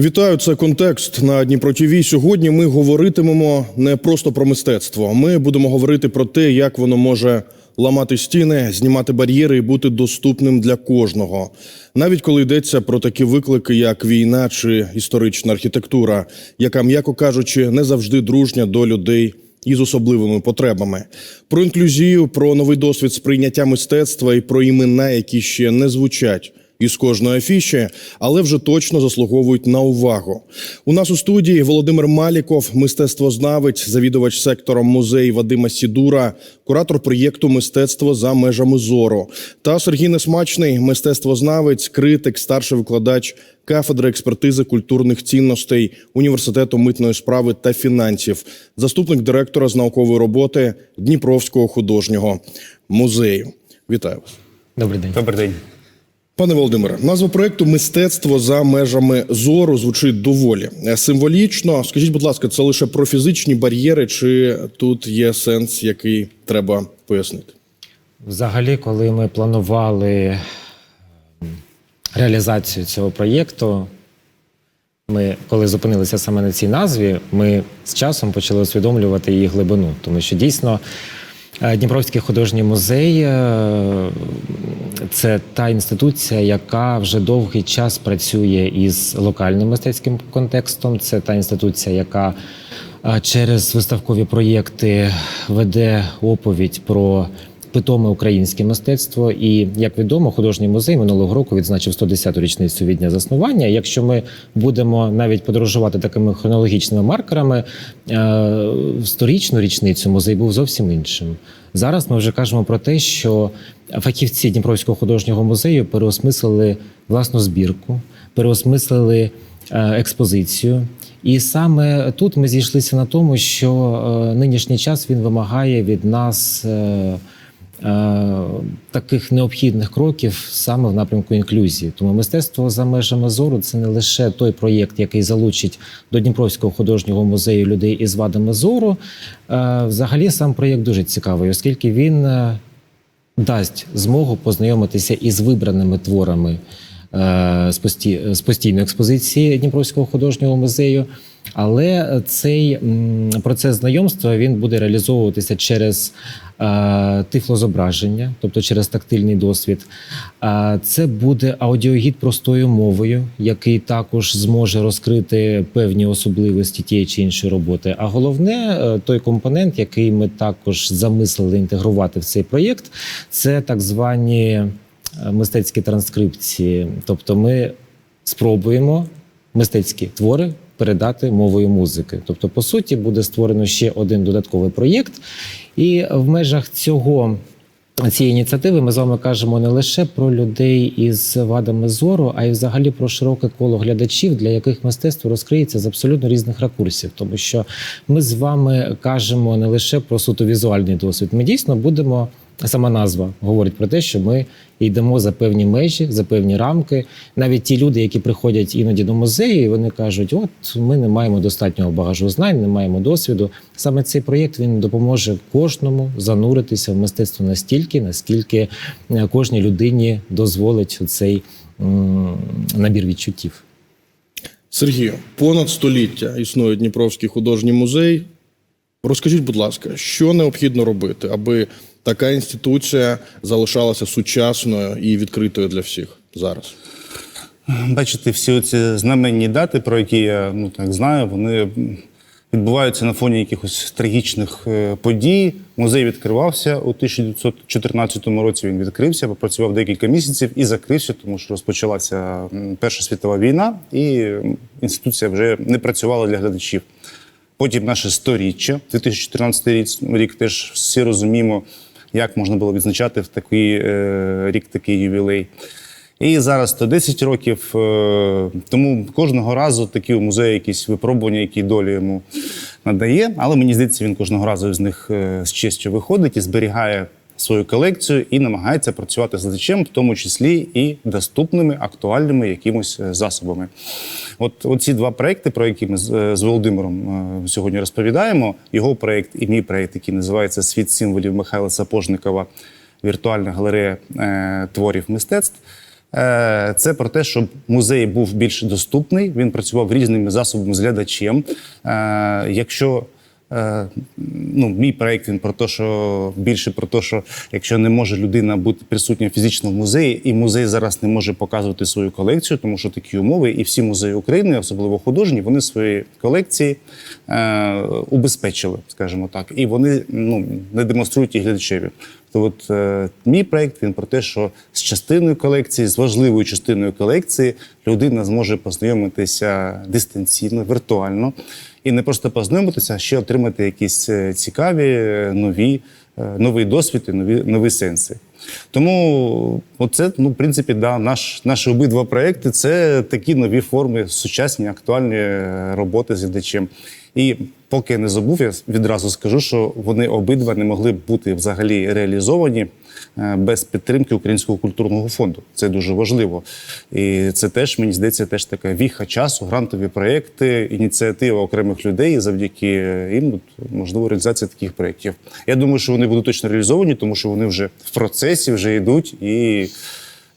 Вітаю, це контекст на Дніпро ТВ. Сьогодні ми говоритимемо не просто про мистецтво. Ми будемо говорити про те, як воно може ламати стіни, знімати бар'єри і бути доступним для кожного. Навіть коли йдеться про такі виклики, як війна чи історична архітектура, яка, м'яко кажучи, не завжди дружня до людей із особливими потребами. Про інклюзію, про новий досвід сприйняття мистецтва і про імена, які ще не звучать із кожної афіші, але вже точно заслуговують на увагу. У нас у студії Володимир Маліков, мистецтвознавець, завідувач сектором музею Вадима Сідура, куратор проєкту Мистецтво за межами зору та Сергій Несмачний, мистецтвознавець, критик, старший викладач кафедри експертизи культурних цінностей університету митної справи та фінансів, заступник директора з наукової роботи Дніпровського художнього музею. Вітаю вас. Добрий день. Добрий день. Пане Володимире, назва проекту Мистецтво за межами зору звучить доволі е, символічно. Скажіть, будь ласка, це лише про фізичні бар'єри, чи тут є сенс, який треба пояснити? Взагалі, коли ми планували ем, реалізацію цього проєкту, ми, коли зупинилися саме на цій назві, ми з часом почали усвідомлювати її глибину, тому що дійсно. Е, Дніпровський художній музей е, це та інституція, яка вже довгий час працює із локальним мистецьким контекстом. Це та інституція, яка е, через виставкові проєкти веде оповідь про питоме українське мистецтво. І як відомо, художній музей минулого року відзначив 110-ту річницю від дня заснування. Якщо ми будемо навіть подорожувати такими хронологічними маркерами, е, в сторічну річницю музей був зовсім іншим. Зараз ми вже кажемо про те, що фахівці Дніпровського художнього музею переосмислили власну збірку, переосмислили е, експозицію. І саме тут ми зійшлися на тому, що е, нинішній час він вимагає від нас. Е, Таких необхідних кроків саме в напрямку інклюзії. Тому мистецтво за межами зору це не лише той проєкт, який залучить до Дніпровського художнього музею людей із вадами зору. Е, Взагалі сам проєкт дуже цікавий, оскільки він е, дасть змогу познайомитися із вибраними творами з постійної експозиції Дніпровського художнього музею. Але цей процес знайомства він буде реалізовуватися через е, тифлозображення, тобто через тактильний досвід. Е, Це буде аудіогід простою мовою, який також зможе розкрити певні особливості тієї чи іншої роботи. А головне, е, той компонент, який ми також замислили інтегрувати в цей проєкт, це так звані е, мистецькі транскрипції. Тобто, ми спробуємо мистецькі твори передати мовою музики. Тобто, по суті, буде створено ще один додатковий проєкт, і в межах цього. Цієї ініціативи ми з вами кажемо не лише про людей із вадами зору, а й взагалі про широке коло глядачів, для яких мистецтво розкриється з абсолютно різних ракурсів. Тому що ми з вами кажемо не лише про суто візуальний досвід. Ми дійсно будемо. Сама назва говорить про те, що ми йдемо за певні межі, за певні рамки. Навіть ті люди, які приходять іноді до музею, вони кажуть: от ми не маємо достатнього багажу знань, не маємо досвіду. Саме цей проєкт він допоможе кожному зануритися в мистецтво настільки, наскільки е, кожній людині дозволить цей набір відчуттів. Сергію, понад століття існує Дніпровський художній музей. Розкажіть, будь ласка, що необхідно робити, аби така інституція залишалася сучасною і відкритою для всіх зараз? Бачите, всі ці знаменні дати, про які я ну так знаю, вони відбуваються на фоні якихось трагічних е, подій. Музей відкривався у 1914 році. Він відкрився, попрацював декілька місяців і закрився, тому що розпочалася Перша світова війна, і інституція вже не працювала для глядачів. Потім наше сторіччя, 2014 рік, теж всі розуміємо, як можна було відзначати в такий е, рік такий ювілей. І зараз 110 років. е, Тому кожного разу такі у музеї якісь випробування, які долі йому надає. Але мені здається, він кожного разу з них е, з честю виходить і зберігає свою колекцію і намагається працювати з глядачем, в тому числі і доступними, актуальними якимось е, засобами. От оці два проекти, про які ми з, е, Володимиром е, сьогодні розповідаємо. Його проект і мій проект, який називається Світ символів Михайла Сапожникова, віртуальна галерея творів мистецтв. Це про те, щоб музей був більш доступний. Він працював різними засобами з глядачем. Якщо ну, мій проєкт він про те, що більше про те, що якщо не може людина бути присутня фізично в музеї, і музей зараз не може показувати свою колекцію, тому що такі умови, і всі музеї України, особливо художні, вони свої колекції е, убезпечили, скажімо так, і вони ну, не демонструють їх глядачеві. То от е, мій проєкт він про те, що з частиною колекції, з важливою частиною колекції, людина зможе познайомитися дистанційно, віртуально, і не просто познайомитися, а ще отримати якісь е, цікаві, е, нові, е, новий досвід і нові, нові сенси. Тому оце, ну, в принципі, да, наш, наші обидва проекти це такі нові форми, сучасні, актуальні роботи з глядачем. І поки я не забув, я відразу скажу, що вони обидва не могли б бути взагалі реалізовані без підтримки Українського культурного фонду. Це дуже важливо. І це теж, мені здається, теж така віха часу, грантові проекти, ініціатива окремих людей. Завдяки їм можливо реалізація таких проєктів. Я думаю, що вони будуть точно реалізовані, тому що вони вже в процесі, вже йдуть, і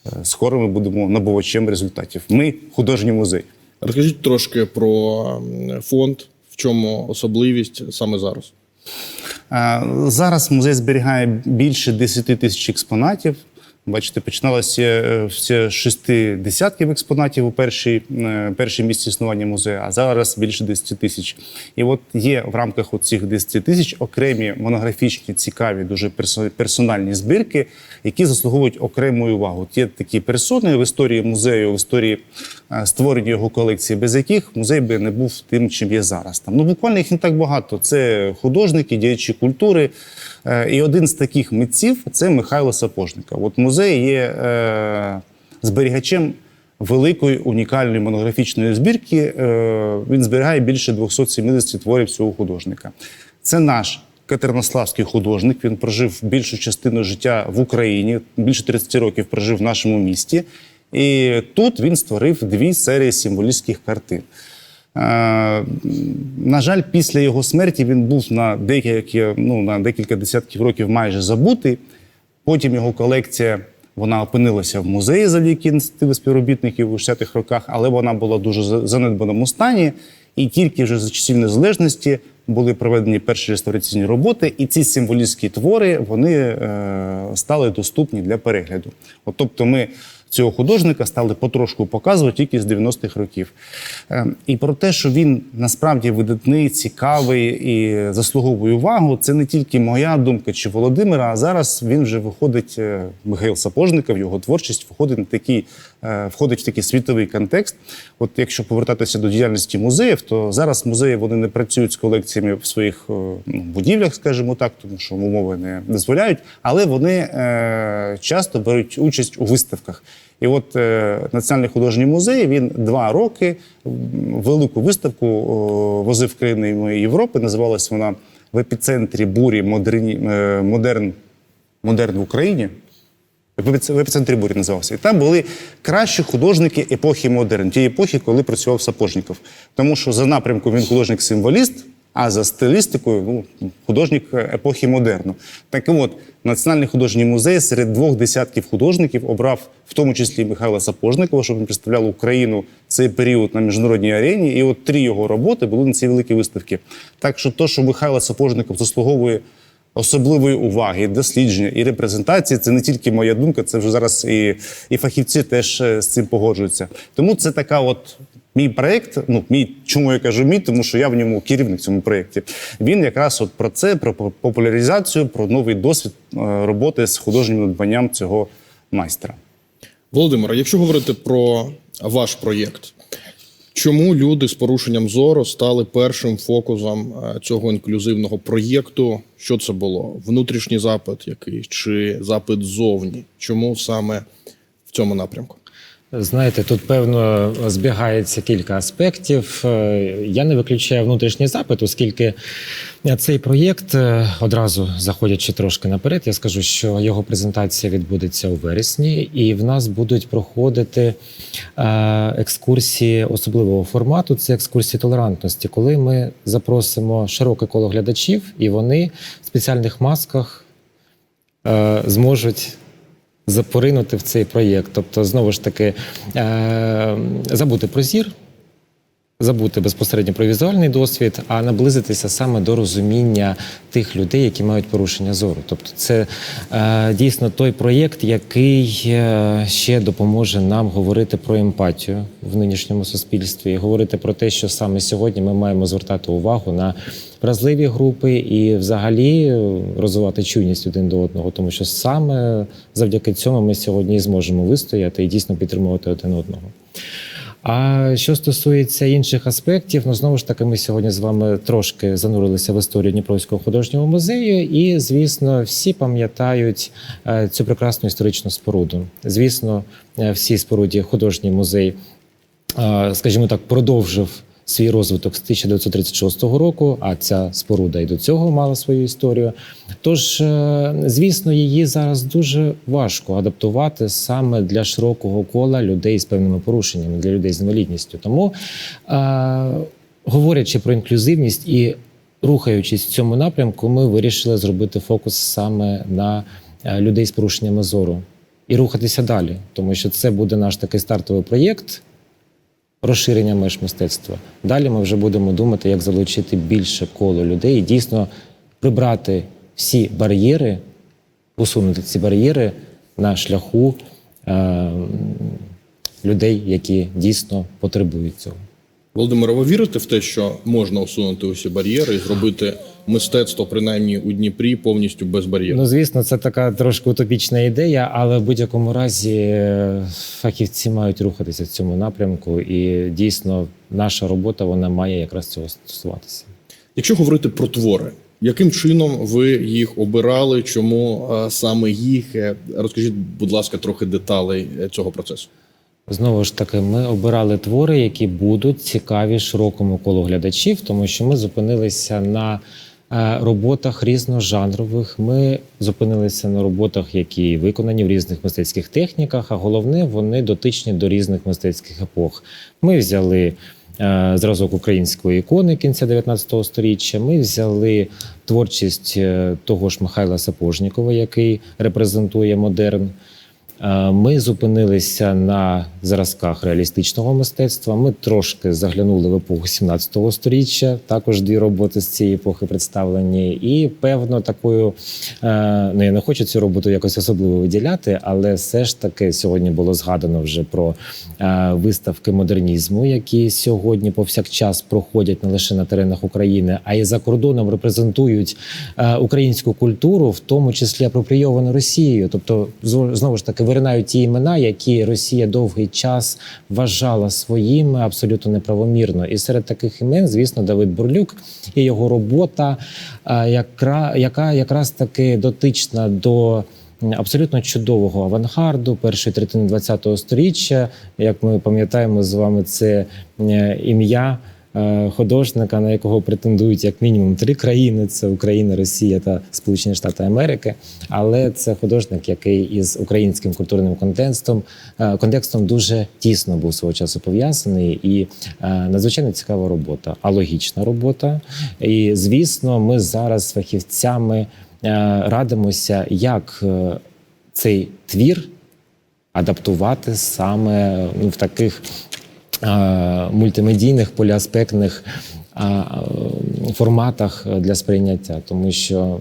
е, скоро ми будемо набувачем результатів. Ми художній музей. Розкажіть трошки про фонд, в чому особливість саме зараз. Е, Зараз музей зберігає більше 10 тисяч експонатів. Бачите, починалося е, все шести десятків експонатів у першій, е, першій місці існування музею, а зараз більше 10 тисяч. І от є в рамках цих 10 тисяч окремі монографічні, цікаві, дуже персональні збірки, які заслуговують окремої уваги. От Є такі персони в історії музею, в історії е, створення його колекції, без яких музей би не був тим, чим є зараз. Там ну буквально їх не так багато. Це художники, діячі культури. Е, І один з таких митців це Михайло Сапожника. От музей є е, зберігачем великої унікальної монографічної збірки. Е, він зберігає більше 270 творів цього художника. Це наш катернославський художник. Він прожив більшу частину життя в Україні, більше 30 років прожив в нашому місті. І тут він створив дві серії символістських картин. Е, на жаль, після його смерті він був на деякі, ну, на декілька десятків років майже забутий. Потім його колекція вона опинилася в музеї завдяки ініціативи співробітників у 60-х роках, але вона була в дуже занедбаному стані. І тільки вже за часів незалежності були проведені перші реставраційні роботи, і ці символістські твори вони е, стали доступні для перегляду. От, тобто, ми цього художника стали потрошку показувати тільки з 90-х років. Е, І про те, що він насправді видатний, цікавий і заслуговує увагу, це не тільки моя думка чи Володимира, а зараз він вже виходить, е, Михайло Сапожников, його творчість виходить на такий, е, входить в такий світовий контекст. От якщо повертатися до діяльності музеїв, то зараз музеї вони не працюють з колекціями в своїх ну, будівлях, скажімо так, тому що умови не дозволяють, але вони часто беруть участь у виставках. І от е, Національний художній музей він два роки велику виставку о, возив країни Європи. Називалась вона в епіцентрі бурі модерні, е, модерн, модерн в Україні. В епіцентрі бурі називався. І там були кращі художники епохи модерн, тієї епохи, коли працював Сапожніков. Тому що за напрямком він художник-символіст, а за стилістикою ну, художник епохи модерну. Так от, Національний художній музей серед двох десятків художників обрав в тому числі Михайла Сапожникова, щоб він представляв Україну цей період на міжнародній арені. І от три його роботи були на цій великій виставці. Так що, то, що Михайло Сапожников заслуговує особливої уваги, дослідження і репрезентації. Це не тільки моя думка, це вже зараз і, і фахівці теж е, з цим погоджуються. Тому це така от. Мій проєкт, ну мій, чому я кажу мій, тому що я в ньому керівник цьому проєкті. Він якраз от про це, про популяризацію, про новий досвід е, роботи з художнім надбанням цього майстра. Володимире, якщо говорити про ваш проєкт, чому люди з порушенням зору стали першим фокусом е, цього інклюзивного проєкту? Що це було? Внутрішній запит якийсь чи запит ззовні? Чому саме в цьому напрямку? Знаєте, тут певно збігається кілька аспектів. Е, Я не виключаю внутрішній запит, оскільки цей проєкт е, одразу заходячи трошки наперед, я скажу, що його презентація відбудеться у вересні, і в нас будуть проходити е, екскурсії особливого формату. Це екскурсії толерантності, коли ми запросимо широке коло глядачів, і вони в спеціальних масках зможуть запоринути в цей проєкт. Тобто, знову ж таки, е- забути про зір, забути безпосередньо про візуальний досвід, а наблизитися саме до розуміння тих людей, які мають порушення зору. Тобто, це е, дійсно той проєкт, який е, ще допоможе нам говорити про емпатію в нинішньому суспільстві, говорити про те, що саме сьогодні ми маємо звертати увагу на вразливі групи і взагалі е, розвивати чуйність один до одного, тому що саме завдяки цьому ми сьогодні і зможемо вистояти і дійсно підтримувати один одного. А що стосується інших аспектів, ну знову ж таки, ми сьогодні з вами трошки занурилися в історію Дніпровського художнього музею, і звісно, всі пам'ятають е, цю прекрасну історичну споруду. Звісно, е, всі споруді художній музей, е, скажімо так, продовжив. Свій розвиток з 1936 року, а ця споруда і до цього мала свою історію. Тож, е, звісно, її зараз дуже важко адаптувати саме для широкого кола людей з певними порушеннями, для людей з інвалідністю. Тому, е, говорячи про інклюзивність і рухаючись в цьому напрямку, ми вирішили зробити фокус саме на е, людей з порушеннями зору і рухатися далі, тому що це буде наш такий стартовий проєкт розширення меж мистецтва. Далі ми вже будемо думати, як залучити більше коло людей і дійсно прибрати всі бар'єри, усунути ці бар'єри на шляху е, людей, які дійсно потребують цього. Володимире, ви вірите в те, що можна усунути усі бар'єри і зробити мистецтво, принаймні у Дніпрі, повністю без бар'єрів? Ну, звісно, це така трошки утопічна ідея, але в будь-якому разі е, фахівці мають рухатися в цьому напрямку, і дійсно наша робота вона має якраз цього стосуватися. Якщо говорити про твори, яким чином ви їх обирали? Чому е, саме їх? Е, Розкажіть, будь ласка, трохи деталей цього процесу. Знову ж таки, ми обирали твори, які будуть цікаві широкому колу глядачів, тому що ми зупинилися на е, роботах різножанрових. Ми зупинилися на роботах, які виконані в різних мистецьких техніках. А головне, вони дотичні до різних мистецьких епох. Ми взяли е, зразок української ікони кінця 19 століття. Ми взяли творчість е, того ж Михайла Сапожнікова, який репрезентує модерн. Е, Ми зупинилися на зразках реалістичного мистецтва. Ми трошки заглянули в епоху 17 століття. Також дві роботи з цієї епохи представлені. І певно, такою е, ну я не хочу цю роботу якось особливо виділяти, але все ж таки сьогодні було згадано вже про е, виставки модернізму, які сьогодні повсякчас проходять не лише на теренах України, а й за кордоном репрезентують українську культуру, в тому числі апропрійовану Росією. Тобто, знову ж таки, виринають ті імена, які Росія довгий час вважала своїми абсолютно неправомірно. І серед таких імен, звісно, Давид Бурлюк і його робота, е, яка, якраз таки дотична до. Абсолютно чудового авангарду першої третини ХХ століття. Як ми пам'ятаємо з вами, це е, ім'я художника, на якого претендують як мінімум три країни: це Україна, Росія та Сполучені Штати Америки. Але це художник, який із українським культурним контекстом е, контекстом дуже тісно був свого часу пов'язаний, і е, надзвичайно цікава робота, а логічна робота. І звісно, ми зараз з фахівцями е, радимося, як е, цей твір адаптувати саме ну, в таких е, мультимедійних поліаспектних е, е, форматах для сприйняття, тому що,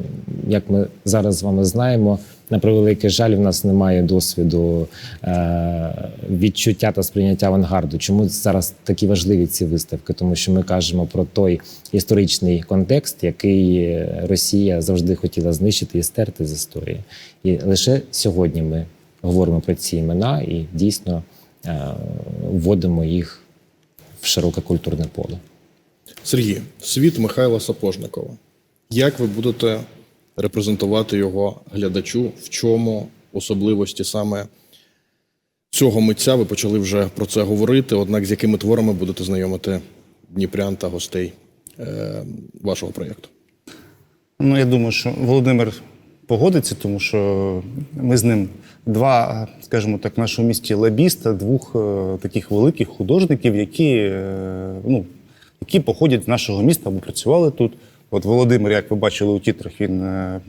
як ми зараз з вами знаємо, на превеликий жаль, в нас немає досвіду е, відчуття та сприйняття авангарду. Чому зараз такі важливі ці виставки? Тому що ми кажемо про той історичний контекст, який Росія завжди хотіла знищити і стерти з історії. І лише сьогодні ми говоримо про ці імена і дійсно е, вводимо їх в широке культурне поле. Сергій, світ Михайла Сапожникова. Як ви будете репрезентувати його глядачу? В чому особливості саме цього митця? Ви почали вже про це говорити. Однак з якими творами будете знайомити дніпрян та гостей е, вашого проєкту? Ну, я думаю, що Володимир погодиться, тому що ми з ним два, скажімо так, в нашому місті лабіста, двох е, таких великих художників, які, е, ну, які походять з нашого міста або працювали тут. От Володимир, як ви бачили у тітрах, він е,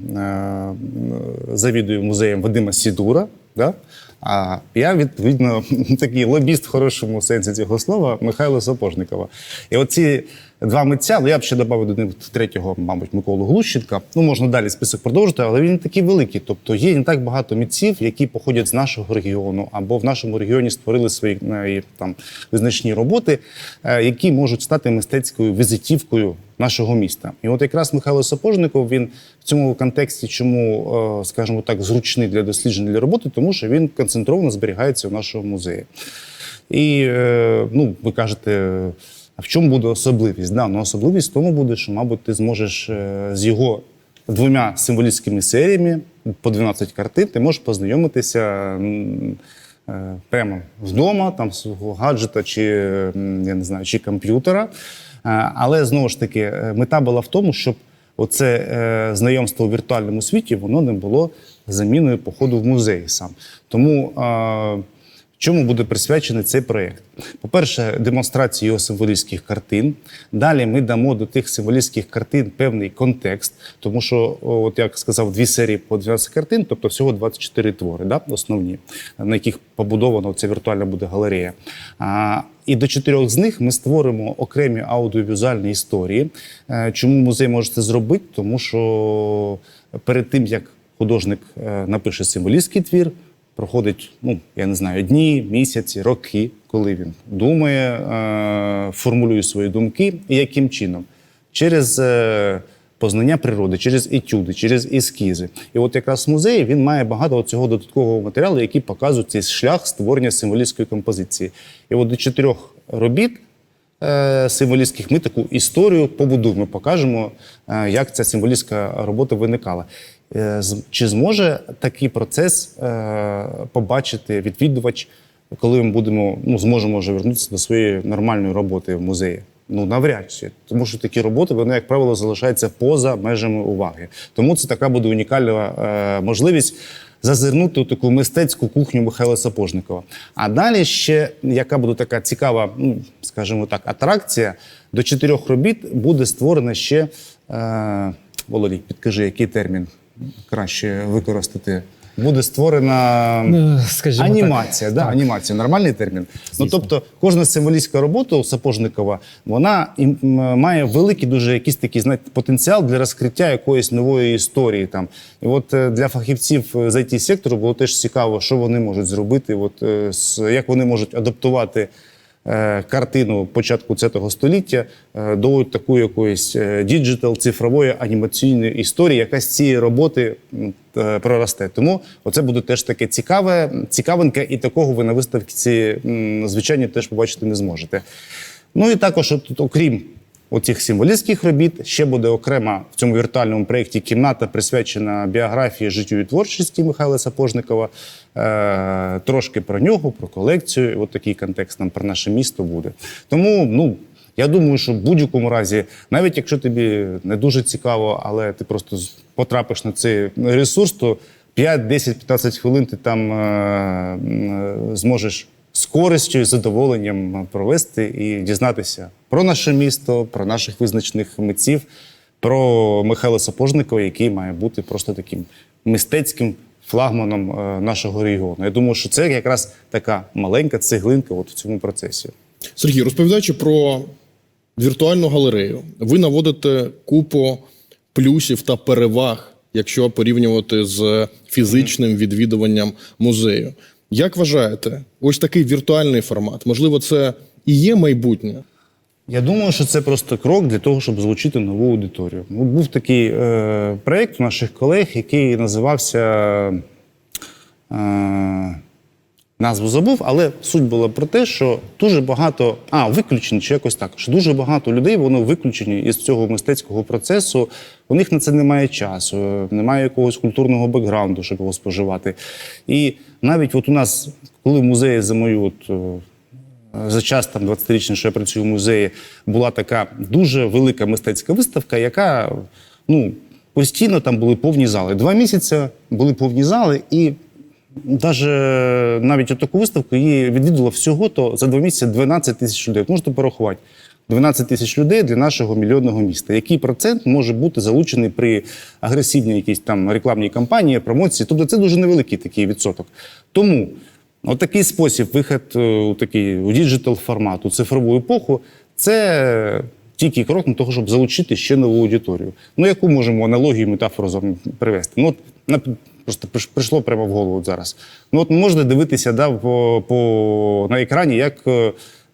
завідує музеєм Вадима Сідура. Да? А я, відповідно, такий лобіст в хорошому сенсі цього слова Михайло Сапожникова. І оці два митця, ну я б ще додав до них третього, мабуть, Миколу Глущенка. Ну, можна далі список продовжити, але він такий великий. Тобто є не так багато митців, які походять з нашого регіону, або в нашому регіоні створили свої е, там визначні роботи, е, які можуть стати мистецькою візитівкою нашого міста. І от якраз Михайло Сапожников він в цьому контексті, чому, е, скажімо так, зручний для досліджень для роботи, тому що він концентровано зберігається в нашому музеї. І ну, ви кажете, а в чому буде особливість? Да, ну, особливість в тому буде, що, мабуть, ти зможеш е, з його двома символістськими серіями по 12 картин, ти можеш познайомитися е, прямо вдома, там свого гаджета чи я не знаю, чи комп'ютера. Е, Але знову ж таки, мета була в тому, щоб оце знайомство у віртуальному світі воно не було заміною походу в музей сам. Тому Чому буде присвячений цей проєкт? По-перше, демонстрації його символістських картин. Далі ми дамо до тих символістських картин певний контекст, тому що, от як сказав, дві серії по 12 картин, тобто всього 24 твори, да, основні, на яких побудована ця віртуальна буде галерея. А, і до чотирьох з них ми створимо окремі аудіовізуальні історії. Е, Чому музей може це зробити? Тому що перед тим як художник е, напише символістський твір, проходить, ну я не знаю, дні, місяці, роки, коли він думає, е, формулює свої думки, і яким чином? Через е, познання природи, через етюди, через ескізи. І от якраз музей він має багато цього додаткового матеріалу, який показує цей шлях створення символістської композиції. І от до чотирьох робіт е, символістських ми таку історію побудуємо, покажемо, як ця символістська робота виникала. Е, Чи зможе такий процес е, побачити відвідувач, коли ми будемо, ну, зможемо вже вернутися до своєї нормальної роботи в музеї? Ну, навряд чи. Тому що такі роботи, вони, як правило, залишаються поза межами уваги. Тому це така буде унікальна е, можливість зазирнути у таку мистецьку кухню Михайла Сапожникова. А далі ще яка буде така цікава, ну скажімо так, атракція. До чотирьох робіт буде створена ще е, Володій, підкажи, який термін краще використати. Буде створена Ну, скажімо так. анімація. Да, анімація, нормальний термін. Ну тобто, кожна символістська робота у Сапожникова вона має великий дуже якийсь такий знаєте, потенціал для розкриття якоїсь нової історії. Там і от е, для фахівців е, з it сектору було теж цікаво, що вони можуть зробити, от е, як вони можуть адаптувати. Е, Картину початку цього століття е, до такої якоїсь е, діджитал, цифрової анімаційної історії, яка з цієї роботи проросте. Тому оце буде теж таке цікаве, цікавинке, і такого ви на виставці звичайно теж побачити не зможете. Ну і також, от, окрім оцих символістських робіт, ще буде окрема в цьому віртуальному проєкті кімната, присвячена біографії життю і творчості Михайла Сапожникова. Е, трошки про нього, про колекцію. От такий контекст нам про наше місто буде. Тому, ну. Я думаю, що в будь-якому разі, навіть якщо тобі не дуже цікаво, але ти просто потрапиш на цей ресурс, то 5, 10, 15 хвилин ти там е, м, зможеш з користю і задоволенням провести і дізнатися про наше місто, про наших визначних митців, про Михайла Сапожникова, який має бути просто таким мистецьким флагманом е, нашого регіону. Я думаю, що це якраз така маленька цеглинка от в цьому процесі. Сергій, розповідаючи про віртуальну галерею, ви наводите купу плюсів та переваг, якщо порівнювати з фізичним відвідуванням музею. Як вважаєте, ось такий віртуальний формат, можливо, це і є майбутнє? Я думаю, що це просто крок для того, щоб залучити нову аудиторію. Ну, був такий е, проєкт у наших колег, який називався. Е, назву забув, але суть була про те, що дуже багато, а виключені чи якось так, що дуже багато людей вони виключені із цього мистецького процесу. У них на це немає часу, немає якогось культурного бекграунду, щоб його споживати. І навіть от у нас, коли музеї за мою е, за час там 20-річний, що я працюю в музеї, була така дуже велика мистецька виставка, яка ну, постійно там були повні зали. Два місяці були повні зали, і даже навіть таку виставку її відвідало всього то за два місяці 12 тисяч людей. Можете порахувати. 12 тисяч людей для нашого мільйонного міста. Який процент може бути залучений при агресивній якійсь там рекламній кампанії, промоції? Тобто це дуже невеликий такий відсоток. Тому отакий спосіб, вихід е, у такий у діджитал формат, у цифрову епоху, це тільки крок на того, щоб залучити ще нову аудиторію. Ну, яку можемо аналогію, метафору привести? Ну, от, просто прийшло прямо в голову зараз. Ну, от можна дивитися да, по, по, на екрані, як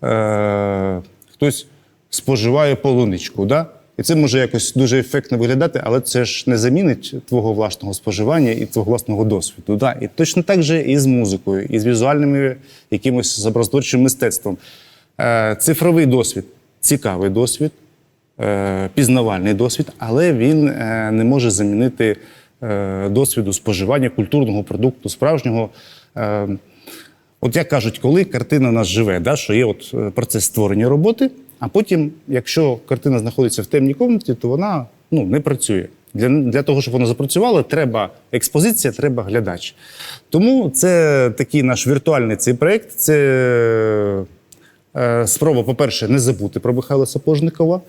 е, хтось споживає полуничку. Да? І це може якось дуже ефектно виглядати, але це ж не замінить твого власного споживання і твого власного досвіду. Да? І точно так же і з музикою, і з візуальними якимось образотворчим мистецтвом. Е, цифровий досвід цікавий досвід, е, пізнавальний досвід, але він е, не може замінити досвіду споживання культурного продукту, справжнього. Е, От як кажуть, коли картина нас живе, да, що є от е, процес створення роботи, а потім, якщо картина знаходиться в темній кімнаті, то вона ну, не працює. Для, для того, щоб вона запрацювала, треба експозиція, треба глядач. Тому це такий наш віртуальний цей проєкт. Це е, спроба, по-перше, не забути про Михайла Сапожникова.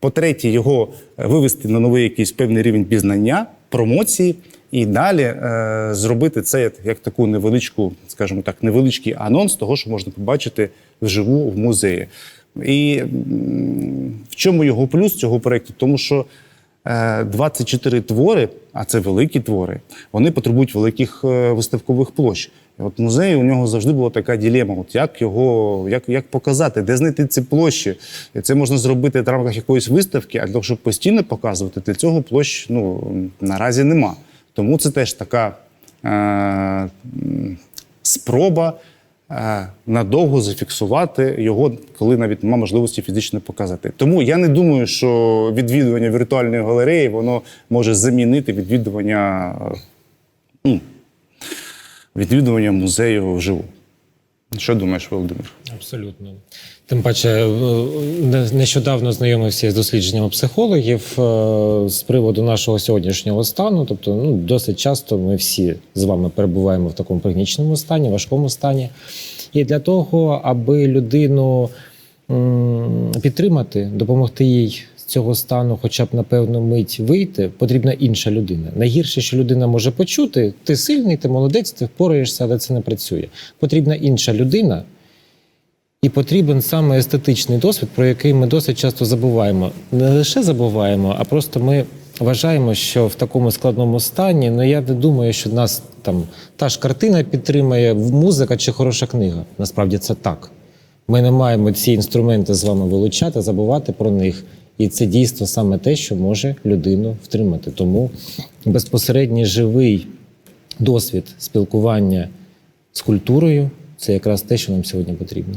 По-третє, його е, вивести на новий якийсь певний рівень пізнання, промоції, і далі е, зробити це як, як таку невеличку, скажімо так, невеличкий анонс того, що можна побачити вживу в музеї. І в чому його плюс цього проєкту? Тому що 24 твори, а це великі твори, вони потребують великих е, виставкових площ. І от музей у нього завжди була така ділема: от як його як, як показати, де знайти ці площі. Це можна зробити в рамках якоїсь виставки, а для того, щоб постійно показувати, для цього площ ну, наразі нема. Тому це теж така е, спроба е, надовго зафіксувати його, коли навіть немає можливості фізично показати. Тому я не думаю, що відвідування віртуальної галереї воно може замінити відвідування, е, ну, відвідування музею вживу. Що думаєш, Володимир? Абсолютно. Тим паче, е, не- нещодавно знайомився з дослідженнями психологів е, з приводу нашого сьогоднішнього стану. Тобто, ну досить часто ми всі з вами перебуваємо в такому пригніченому стані, важкому стані. І для того, аби людину підтримати, допомогти їй з цього стану, хоча б на певну мить вийти, потрібна інша людина. Найгірше, що людина може почути, ти сильний, ти молодець, ти впораєшся, але це не працює. Потрібна інша людина, і потрібен саме естетичний досвід, про який ми досить часто забуваємо. Не лише забуваємо, а просто ми вважаємо, що в такому складному стані, ну я не думаю, що нас там та ж картина підтримає, музика чи хороша книга. Насправді це так. Ми не маємо ці інструменти з вами вилучати, забувати про них. І це дійсно саме те, що може людину втримати. Тому безпосередній живий досвід спілкування з культурою це якраз те, що нам сьогодні потрібно.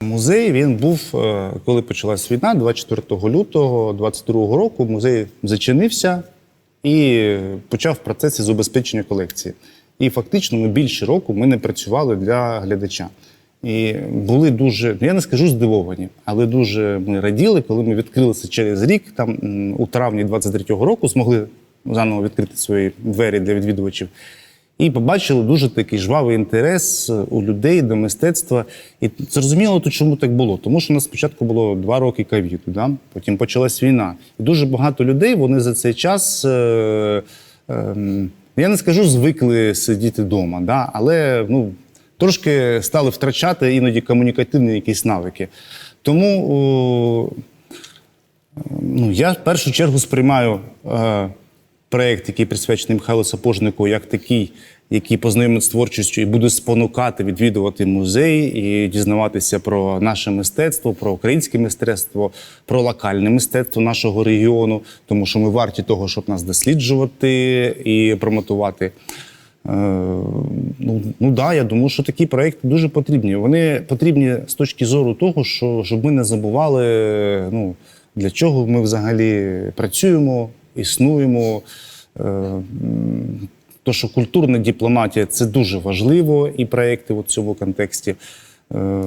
Музей він був, е, коли почалась війна, 24 лютого 22 року. Музей зачинився і почав процес із забезпечення колекції. І фактично ми більше року ми не працювали для глядача. І були дуже, я не скажу здивовані, але дуже ми раділи, коли ми відкрилися через рік, там у травні 23-го року змогли заново відкрити свої двері для відвідувачів. І побачили дуже такий жвавий інтерес у людей до мистецтва. І зрозуміло, то чому так було. Тому що у нас спочатку було два роки ковіду, да? потім почалась війна. І дуже багато людей вони за цей час. Е- е- я не скажу, звикли сидіти вдома, да? але ну, трошки стали втрачати іноді комунікативні якісь навики. Тому о, ну, я в першу чергу сприймаю е, проєкт, який присвячений Михайлу Сапожнику, як такий, який познайомить з творчістю і буде спонукати відвідувати музей і дізнаватися про наше мистецтво, про українське мистецтво, про локальне мистецтво нашого регіону, тому що ми варті того, щоб нас досліджувати і промотувати. Е, Ну, ну да, я думаю, що такі проекти дуже потрібні. Вони потрібні з точки зору того, що щоб ми не забували, ну для чого ми взагалі працюємо, існуємо. Е, То, що культурна дипломатія це дуже важливо, і проекти в цьому контексті. Е,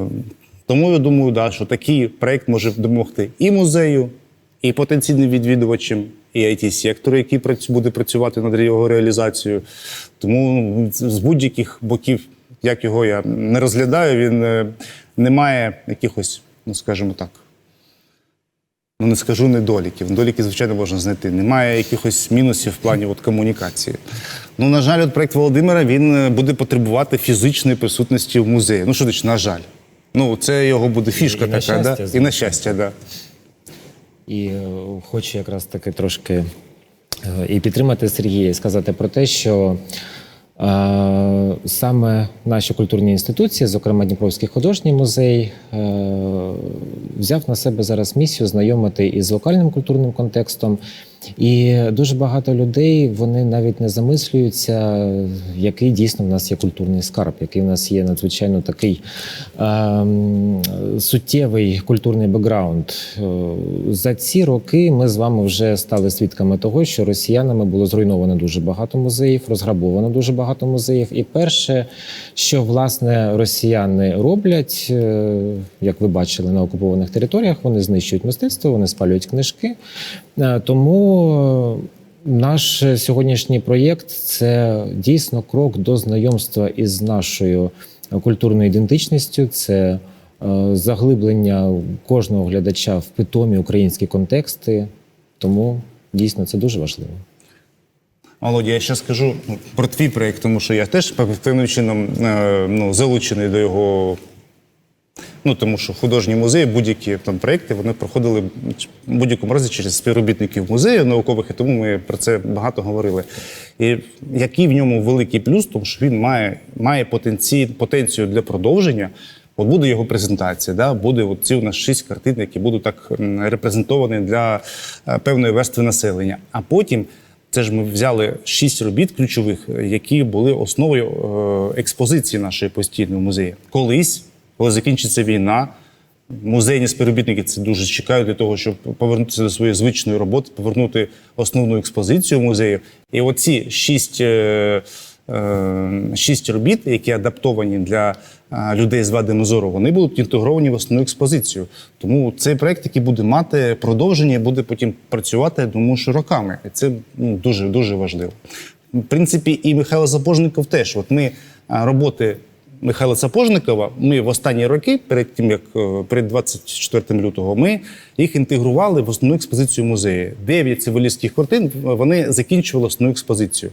Тому я думаю, да, що такий проект може допомогти і музею, і потенційним відвідувачам, і it сектору який буде працювати над його реалізацією. Тому ну, з з будь-яких боків, як його я не розглядаю, він е, не має якихось, ну скажімо так, ну не скажу недоліків. Недоліки, звичайно, можна знайти. Немає якихось мінусів в плані от, комунікації. Ну, на жаль, от проект Володимира він е, буде потребувати фізичної присутності в музеї. Ну, що значить, на жаль. Ну, це його буде фішка І на така, щастя, да? і на щастя, да. І хочу якраз таки трошки е, і підтримати Сергія, і сказати про те, що саме наші культурні інституції, зокрема Дніпровський художній музей, е, взяв на себе зараз місію знайомити із локальним культурним контекстом. І дуже багато людей вони навіть не замислюються, який дійсно в нас є культурний скарб, який в нас є надзвичайно такий ем, суттєвий культурний бекграунд. Е, За ці роки ми з вами вже стали свідками того, що росіянами було зруйновано дуже багато музеїв, розграбовано дуже багато музеїв. І перше, що власне росіяни роблять, е, як ви бачили на окупованих територіях, вони знищують мистецтво, вони спалюють книжки. Е, Тому е, наш сьогоднішній проєкт це дійсно крок до знайомства із нашою культурною ідентичністю. Це е, заглиблення кожного глядача в питомі українські контексти. Тому дійсно це дуже важливо. Володя, я ще скажу ну, про твій проєкт, тому що я теж певним чином е, ну, залучений до його. Ну, тому що художні музеї, будь-які там проєкти, вони проходили в будь-якому разі через співробітників музею наукових, і тому ми про це багато говорили. І який в ньому великий плюс, тому що він має, має потенцій, потенцію для продовження. От буде його презентація, да? буде от ці у нас шість картин, які будуть так репрезентовані для е, певної верстви населення. А потім це ж ми взяли шість робіт ключових, які були основою е, експозиції нашої постійної музеї. Колись, коли закінчиться війна, музейні співробітники це дуже чекають для того, щоб повернутися до своєї звичної роботи, повернути основну експозицію музею. І оці шість. е, е, Шість робіт, які адаптовані для е, людей з вадами зору, вони будуть інтегровані в основну експозицію. Тому цей проект, який буде мати продовження, буде потім працювати, я думаю, що роками. І це ну, дуже дуже важливо. В принципі, і Михайло Запожников теж. От ми роботи Михайла Сапожникова, ми в останні роки, перед тим як е, перед 24 лютого, ми їх інтегрували в основну експозицію музею. Дев'ять цивилістських картин вони закінчували основну експозицію.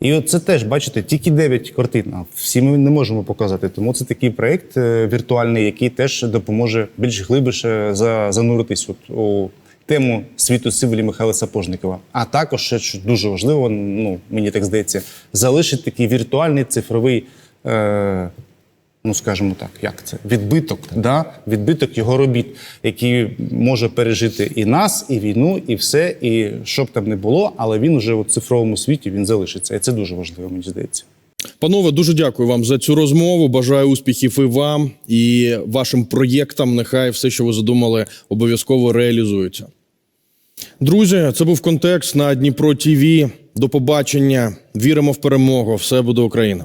І от це теж, бачите, тільки 9 картин. А всі ми не можемо показати. Тому це такий проєкт е, віртуальний, який теж допоможе більш глибше зануритись от у тему світу сиволі Михайла Сапожникова. А також, що дуже важливо, ну мені так здається, залишить такий віртуальний цифровий. Е- Ну, скажімо так, як це? Відбиток, да? відбиток його робіт, який може пережити і нас, і війну, і все, і що б там не було, але він уже у цифровому світі він залишиться. І це дуже важливо, мені здається. Панове, дуже дякую вам за цю розмову. Бажаю успіхів і вам, і вашим проєктам. Нехай все, що ви задумали, обов'язково реалізується. Друзі, це був контекст на Дніпро ТІВІ. До побачення. Віримо в перемогу. Все буде Україна.